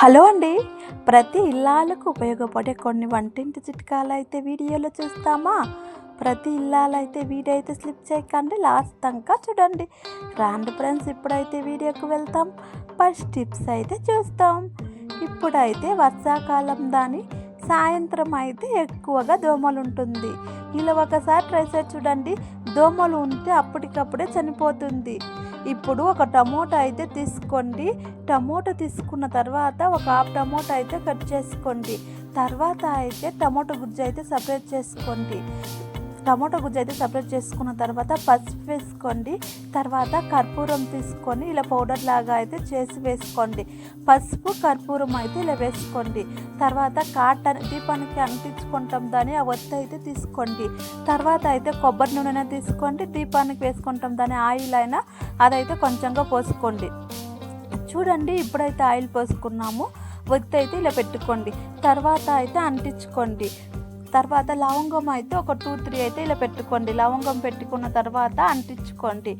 Hello అండి. ప్రతి ఇల్లాలకు ఉపయోగపడే కొన్ని వంటింటి చిట్కాలు అయితే వీడియోలో చూస్తామా? ప్రతి ఇల్లాలు అయితే వీడియో అయితే స్లిప్ చేయకండి లాస్ట్ దాకా చూడండి. రాండ్ ఫ్రెండ్స్ ఇప్పుడైతే వీడియోకి వెళ్తాం ఫస్ట్ టిప్స్ అయితే చూస్తాం. ఇప్పుడైతే వర్షాకాలం దాని సాయంత్రం అయితే ఎక్కువగా దోమలు ఉంటుంది. ఇలా ఒకసారి ట్రై చేసి చూడండి దోమలు ఉంటే అప్పటికప్పుడే చనిపోతుంది. ఇప్పుడు ఒక టమోటా అయితే తీసుకోండి. టమోటా తీసుకున్న తర్వాత ఒక హాఫ్ టమోటా అయితే కట్ చేసుకోండి. తర్వాత అయితే టమోటా గుజ్జు అయితే సపరేట్ చేసుకోండి. టమోటా గుజ్జు అయితే సపరేట్ చేసుకున్న తర్వాత పసుపు వేసుకోండి. తర్వాత కర్పూరం తీసుకొని ఇలా పౌడర్ లాగా అయితే చేసి వేసుకోండి. పసుపు కర్పూరం అయితే ఇలా వేసుకోండి. తర్వాత కాటన్ దీపానికి అంటించుకుంటాం దాని ఆ ఒత్తి అయితే తీసుకోండి. తర్వాత అయితే కొబ్బరి నూనె తీసుకోండి. దీపానికి వేసుకుంటాం దాని ఆయిల్ అయినా అదైతే కొంచెంగా పోసుకోండి. చూడండి ఇప్పుడైతే ఆయిల్ పోసుకున్నాము. ఒత్తి అయితే ఇలా పెట్టుకోండి. తర్వాత అయితే అంటించుకోండి. తర్వాత లవంగం అయితే ఒక టూ త్రీ అయితే ఇలా పెట్టుకోండి. లవంగం పెట్టుకున్న తర్వాత అంటించుకోండి.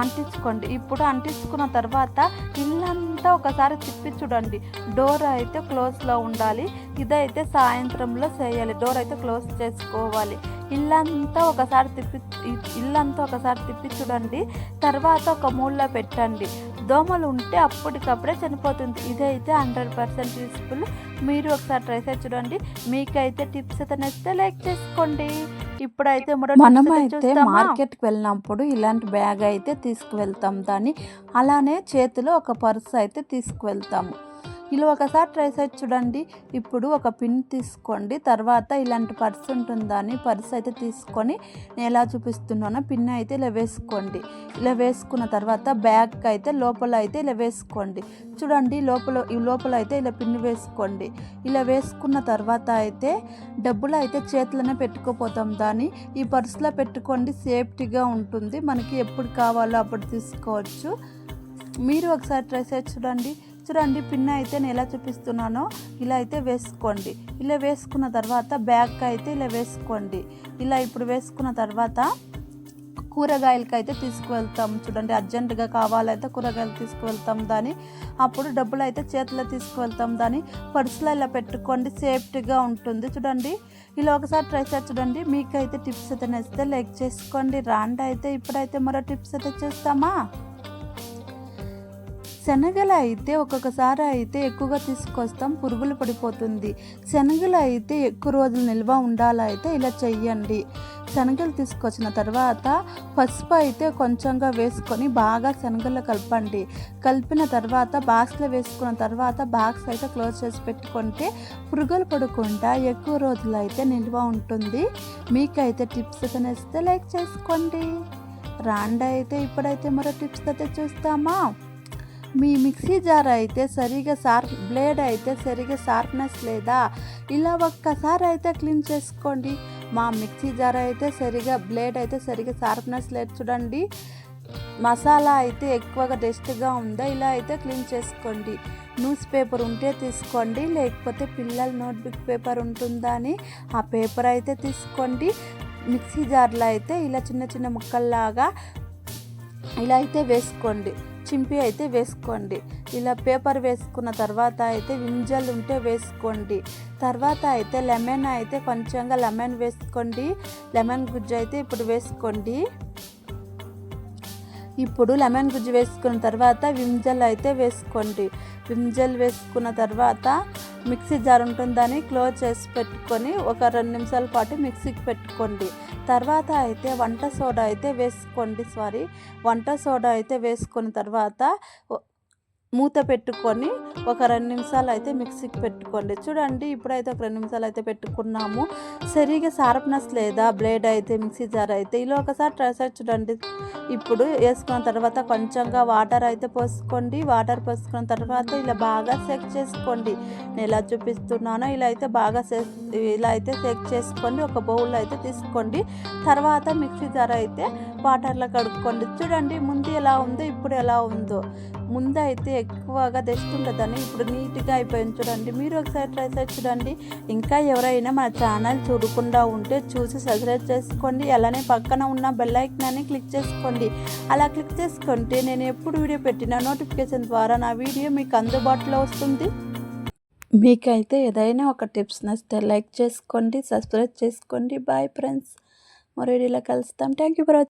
అంటించుకోండి. ఇప్పుడు అంటించుకున్న తర్వాత ఇల్లంతా ఒకసారి తిప్పి చూడండి. డోర్ అయితే క్లోజ్లో ఉండాలి. ఇదైతే సాయంత్రంలో చేయాలి. డోర్ అయితే క్లోజ్ చేసుకోవాలి. ఇల్లంతా ఒకసారి తిప్పి ఇల్లంతా ఒకసారి తిప్పి చూడండి. తర్వాత ఒక మూల్లో పెట్టండి. దోమలు ఉంటే అప్పటికప్పుడే చనిపోతుంది. ఇదైతే హండ్రెడ్ పర్సెంట్ యూస్ఫుల్. మీరు ఒకసారి ట్రై చేసి చూడండి. మీకైతే టిప్స్ అయితే నచ్చితే లైక్ చేసుకోండి. ఇప్పుడైతే మనం అయితే? మార్కెట్కి వెళ్ళినప్పుడు ఇలాంటి బ్యాగ్ అయితే తీసుకువెళ్తాం దాన్ని. అలానే చేతిలో ఒక పర్స్ అయితే తీసుకువెళ్తాము. ఇలా ఒకసారి ట్రై చేసి చూడండి. ఇప్పుడు ఒక పిన్ తీసుకోండి. తర్వాత ఇలాంటి పర్స్ ఉంటుందని పర్స్ అయితే తీసుకొని నేను ఎలా చూపిస్తున్నానో పిన్ అయితే ఇలా వేసుకోండి. ఇలా వేసుకున్న తర్వాత బ్యాగ్ అయితే లోపల అయితే ఇలా వేసుకోండి. చూడండి లోపల ఈ లోపల అయితే ఇలా పిన్ వేసుకోండి. ఇలా వేసుకున్న తర్వాత అయితే డబ్బులు అయితే చేతిలోనే పెట్టుకోపోతాం. దాన్ని ఈ పర్సులో పెట్టుకోండి. సేఫ్టీగా ఉంటుంది. మనకి ఎప్పుడు కావాలో అప్పుడు తీసుకోవచ్చు. మీరు ఒకసారి ట్రై చేసి చూడండి. చూడండి పిన్ అయితే నేను ఎలా చూపిస్తున్నానో ఇలా అయితే వేసుకోండి. ఇలా వేసుకున్న తర్వాత బ్యాగ్ అయితే ఇలా వేసుకోండి. ఇలా ఇప్పుడు వేసుకున్న తర్వాత కూరగాయలకి అయితే తీసుకువెళ్తాం. చూడండి అర్జెంటుగా కావాలైతే కూరగాయలు తీసుకువెళ్తాం దాన్ని. అప్పుడు డబ్బులు అయితే చేతిలో తీసుకువెళ్తాం దాని పర్సులో ఇలా పెట్టుకోండి సేఫ్టీగా ఉంటుంది. చూడండి ఇలా ఒకసారి ట్రై చేసి చూడండి. మీకైతే టిప్స్ అయితే నచ్చితే లైక్ చేసుకోండి. రాండి అయితే ఇప్పుడైతే మరో టిప్స్ అయితే చూస్తామా? శనగలు అయితే ఒక్కొక్కసారి అయితే ఎక్కువగా తీసుకొస్తాం పురుగులు పడిపోతుంది. శనగలు అయితే ఎక్కువ రోజులు నిల్వ ఉండాలైతే ఇలా చెయ్యండి. శనగలు తీసుకొచ్చిన తర్వాత పసుపు అయితే కొంచెంగా వేసుకొని బాగా శనగలు కలపండి. కలిపిన తర్వాత బాక్స్లో వేసుకున్న తర్వాత బాక్స్ అయితే క్లోజ్ చేసి పెట్టుకుంటే పురుగులు పడకుండా ఎక్కువ రోజులు అయితే నిల్వ ఉంటుంది. మీకైతే టిప్స్ అయితే లైక్ చేసుకోండి. రాండ అయితే ఇప్పుడైతే మరో టిప్స్ అయితే చూస్తామా? మీ మిక్సీ జార్ అయితే సరిగా షార్ప్ బ్లేడ్ అయితే సరిగా షార్ప్నెస్ లేదా? ఇలా ఒక్కసారి అయితే క్లీన్ చేసుకోండి. మా మిక్సీ జార్ అయితే సరిగా బ్లేడ్ అయితే సరిగా షార్ప్నెస్ లేదు. చూడండి మసాలా అయితే ఎక్కువగా డస్ట్గా ఉందా? ఇలా అయితే క్లీన్ చేసుకోండి. న్యూస్ పేపర్ ఉంటే తీసుకోండి. లేకపోతే పిల్లల నోట్బుక్ పేపర్ ఉంటుందా అని ఆ పేపర్ అయితే తీసుకోండి. మిక్సీ జార్లో అయితే ఇలా చిన్న చిన్న ముక్కల్లాగా ఇలా అయితే వేసుకోండి. చింపి అయితే వేసుకోండి. ఇలా పేపర్ వేసుకున్న తర్వాత అయితే వింజల్ ఉంటే వేసుకోండి. తర్వాత అయితే లెమన్ అయితే కొంచెంగా లెమన్ వేసుకోండి. లెమన్ గుజ్జు అయితే ఇప్పుడు వేసుకోండి. ఇప్పుడు లెమన్ గుజ్జు వేసుకున్న తర్వాత విమ్జల్ అయితే వేసుకోండి. విమ్జల్ వేసుకున్న తర్వాత మిక్సీ జార్ ఉంటుందని క్లోజ్ చేసి పెట్టుకొని ఒక రెండు నిమిషాల పాటు మిక్సీకి పెట్టుకోండి. తర్వాత అయితే వంట సోడా అయితే వేసుకోండి సారీ. వంట సోడా అయితే వేసుకున్న తర్వాత మూత పెట్టుకొని ఒక రెండు నిమిషాలు అయితే మిక్సీకి పెట్టుకోండి. చూడండి ఇప్పుడైతే ఒక రెండు నిమిషాలు అయితే పెట్టుకున్నాము. సరిగా షార్ప్నెస్ లేదా బ్లేడ్ అయితే మిక్సీ జార్ అయితే ఇలా ఒకసారి ట్రై చేసి చూడండి. ఇప్పుడు వేసుకున్న తర్వాత కొంచెంగా వాటర్ అయితే పోసుకోండి. వాటర్ పోసుకున్న తర్వాత ఇలా బాగా సెక్ చేసుకోండి. నేను ఎలా చూపిస్తున్నానో ఇలా అయితే బాగా సెక్ ఇలా అయితే సెక్ చేసుకోండి. ఒక బౌల్ అయితే తీసుకోండి. తర్వాత మిక్సీ జార్ అయితే వాటర్లో కడుక్కోండి. చూడండి ముందు ఎలా ఉందో ఇప్పుడు ఎలా ఉందో. ముందు అయితే ఎక్కువగా డస్ట్ ఉండదని ఇప్పుడు నీట్గా అయిపోయింది చూడండి. మీరు ఒకసారి ట్రై చేసి చూడండి. ఇంకా ఎవరైనా మన ఛానల్ చూడకుండా ఉంటే చూసి సబ్స్క్రైబ్ చేసుకోండి. అలానే పక్కన ఉన్న బెల్ అని క్లిక్ చేసుకోండి. అలా క్లిక్ చేసుకుంటే నేను ఎప్పుడు వీడియో పెట్టినా నోటిఫికేషన్ ద్వారా నా వీడియో మీకు అందుబాటులో వస్తుంది. మీకైతే ఏదైనా ఒక టిప్స్ నచ్చితే లైక్ చేసుకోండి సబ్స్క్రైబ్ చేసుకోండి. Bye friends. మరో వీడియోలో కలుస్తాం. Thank you for